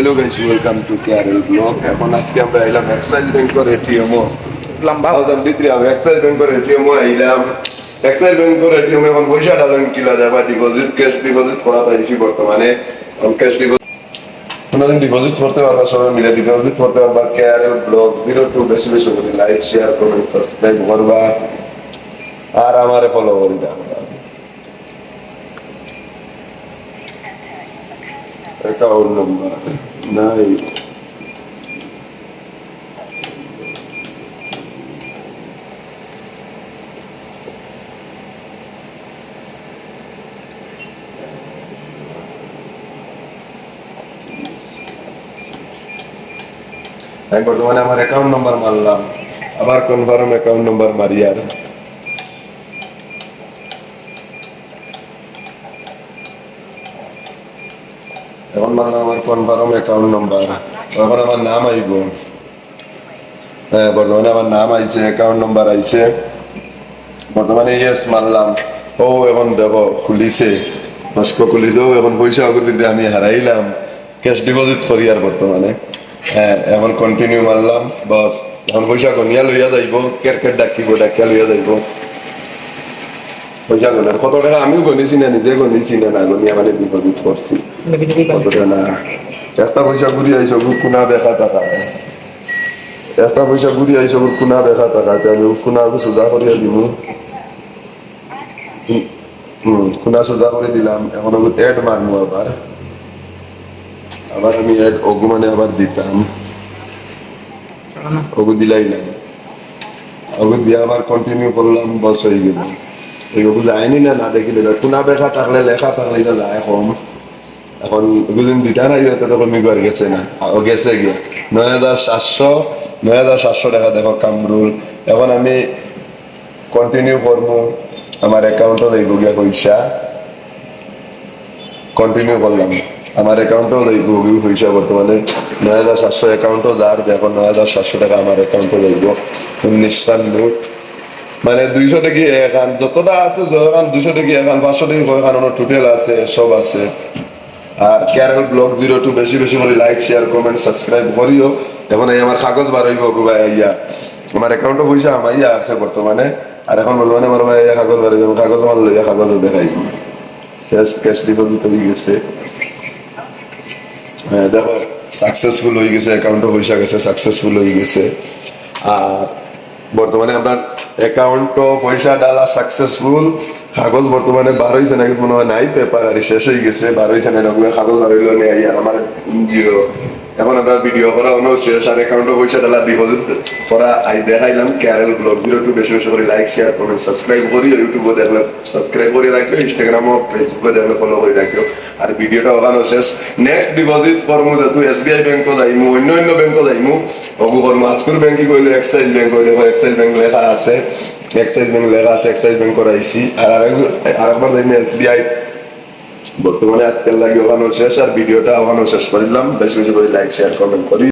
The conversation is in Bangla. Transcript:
Hello guys welcome to Carel blog এখন আজকে আমরা এলাম এক্সাইজ ব্যাংকের এটিএম লম্বা। থাউজেন্ড ভিতরে হবে। এক্সাইজ ব্যাংকের এটিএম আইলাম এক্সাইজ ব্যাংকের এটিএম এখন পয়সা ডালেন কিলা যায় বা ডিপোজিট ক্যাশ ডিপোজিট করা তাইছি বর্তমানে। ক্যাশ ডিপোজিট কোনোদিন ডিপোজিট করতে পারবা সবাই মিলে ডিপোজিট করতে পারবা। কেয়ারেল ব্লগ জিরো টু বেশি বেশি করে লাইক শেয়ার কমেন্ট সাবস্ক্রাইব করবা। আর আমারে ফলো করি দাও অ্যাকাউন্ট নাম্বার নাই আমি বর্তমানে আমার অ্যাকাউন্ট নাম্বার মারলাম আবার কনফার্ম অ্যাকাউন্ট নাম্বার মারি আর এখন মারলাম আমার কনফার্ম অ্যাকাউন্ট নাম্বার এখন আমার নাম আইব। হ্যাঁ বর্তমানে আমার নাম আইছে অ্যাকাউন্ট নাম্বার আইছে। বর্তমানে ইয়েস মারলাম। ও এখন দেব, খুলিছে। নস্ক খুলিছে, ও এখন পয়সা অগ্রবিদ্যে আমি হারাইলাম। ক্যাশ ডিপোজিট করি আর বর্তমানে। হ্যাঁ এখন কন্টিনিউ মারলাম, বস। এখন পয়সা গনিয়া লইয়া যাইব ক্যারকেট ডাকিব, ডাকিয়া লইয়া যাইব। পয়সা গনার কত টাকা আমিও গনিছি না নিজে গনিছি না না গনিয়া মানে ডিপোজিট করছি কত টাকা? না একটা পয়সা ঘুরি আইসো কুনা দেখা টাকা। একটা পয়সা ঘুরি আইসো কুনা দেখা টাকা। আমি কুনা সুদা করিয়া দিব হুম কুনা সুদা করে দিলাম। এখন এড মারবো আবার আবার আমি এড ওগু মানে আবার দিতাম। ওগু দিলাইলাম ওগু দিয়ে আবার কন্টিনিউ করলাম বস হয়ে গেল। এইগুলো যায়নি না না দেখিলে কুনা বেখা থাকলে লেখা থাকলে এটা যায় কম। এখন এগুলো তখন গেছে না। গেছে গিয়া। নয় হাজার সাতশো, নয় হাজার সাতশো টাকা দেখো কামরুল এখন আমি কন্টিনিউ করব আমার অ্যাকাউন্টও দেখব গিয়া পয়সা কন্টিনিউ করলাম আমার অ্যাকাউন্টও দেখব গিয়ে পয়সা বর্তমানে নয় হাজার সাতশো অ্যাকাউন্টও যার দেখো নয় হাজার সাতশো টাকা আমার মানে দুইশো টাকি এখান যতটা আছে যখন দুইশো টাকি এখান পাঁচশো টাকি এখান টোটাল আছে, সব আছে। আর ক্যারেল ব্লগ জিরো টু বেশি বেশি করে লাইক শেয়ার কমেন্ট সাবস্ক্রাইব করিও। এখন এই আমার কাগজ বার হইব গুবা ইয়া। আমার অ্যাকাউন্টে পয়সা আমাইয়া আছে বর্তমানে। আর এখন বলব না আমার ভাই কাগজ বার হইব, কাগজ আমার লইয়া কাগজ দেখাই। শেষ ক্যাশ ডিপোজিট হয়ে গেছে। হ্যাঁ দেখো সাকসেসফুল হয়ে গেছে অ্যাকাউন্টে পয়সা গেছে সাকসেসফুল হয়ে গেছে। আর বর্তমানে আমরা অ্যাকাউন্টও পয়সা ডালা সাকসেসফুল কাগজ বর্তমানে বার হয়েছে মনে হয় নাই পেপার আর শেষ হয়ে গেছে বার হয়েছে কাগজ বার হইল নেই আমার এখন আমরা ভিডিও করা অনেক শেষ আর অ্যাকাউন্টে পয়সা ডালা ডিপোজিট করা আই দেখাইলাম ক্যারেল ব্লগ জিরো টু বেশি বেশি করে লাইক শেয়ার কমেন্ট সাবস্ক্রাইব করি ইউটিউবে দেখলে সাবস্ক্রাইব করে রাখিও ইনস্টাগ্রামও ফেসবুকে দেখলে ফলো করে রাখিও আর ভিডিওটা ওখানে শেষ নেক্সট ডিপোজিট করমু যেহেতু এস বি আই ব্যাংকও যাইমু অন্য অন্য ব্যাংকও যাইমু অগু করমু আজকুর ব্যাংকই কইলে এক্সাইজ ব্যাংক কইলে এক্সাইজ ব্যাংক লেখা আছে এক্সাইজ ব্যাংক লেখা আছে এক্সাইজ ব্যাংক করাইছি আর আরেক- আরেকবার যাইমু এস বি আই বর্তমানে আজকাল লাগে ওখানে শেষ আর ভিডিওটা ওখানে শেষ করিলাম। বেশি বেশি করে লাইক শেয়ার কমেন্ট করি।